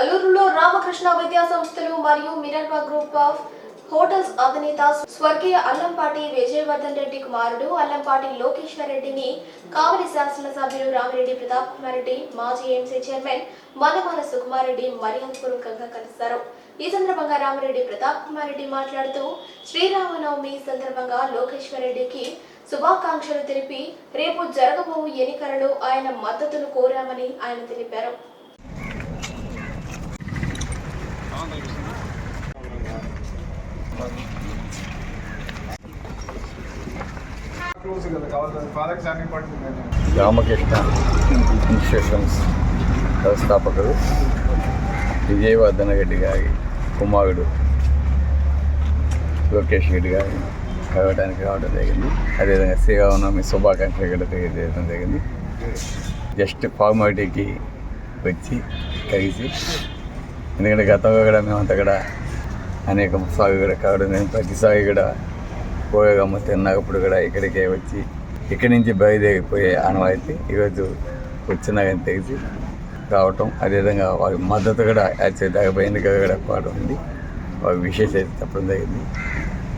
అల్లూరులో రామకృష్ణ విద్యా సంస్థలు మరియు మినర్వా గ్రూప్ ఆఫ్ హోటల్స్ అధినేత స్వర్గీయ అల్లంపాటి విజయవర్ధన్ రెడ్డి కుమారుడు అల్లంపాటి లోకేశ్వర్ రెడ్డిని కావలి శాసనసభ్యులు రామిరెడ్డి ప్రతాప్ కుమార్ రెడ్డి మాజీ ఎంసీ చైర్మన్ మన్నమాల సుకుమార్ రెడ్డి మర్యాదపూర్వకంగా కలిశారు. ఈ సందర్భంగా రామిరెడ్డి ప్రతాప్ కుమార్ రెడ్డి మాట్లాడుతూ శ్రీరామనవమి సందర్భంగా లోకేశ్వర్ రెడ్డికి శుభాకాంక్షలు తెలిపి రేపు జరగబోవు ఎన్నికలలో ఆయన మద్దతును కోరామని ఆయన తెలిపారు. రామకృష్ణ ఇన్స్టిట్యూషన్స్ వ్యవస్థాపకుడు విజయవర్ధన రెడ్డి గారి కుమారుడు లోకేష్ రెడ్డి గారి కలవడానికి రావడం జరిగింది. అదేవిధంగా శ్రీరామనవమి శుభాకాంక్షలు కూడా తెలియజేయడం జరిగింది. జస్ట్ ఫార్మాలిటీకి వచ్చి కలిసి ఎందుకంటే గతంలో కూడా మేమంతా కూడా అనేక సాగు కూడా. కావడం నేను ప్రతి సాగు కూడా పోయగమ్మ తిన్నప్పుడు కూడా ఇక్కడికే వచ్చి ఇక్కడి నుంచి బయలుదేరిపోయే ఆనవాయితీ ఈరోజు వచ్చినాకని తెలిసి రావటం అదేవిధంగా వారి మద్దతు కూడా యాక్చువల్ దాకా కూడా పోవడం ఉంది వారి విశేష చెప్పడం జరిగింది.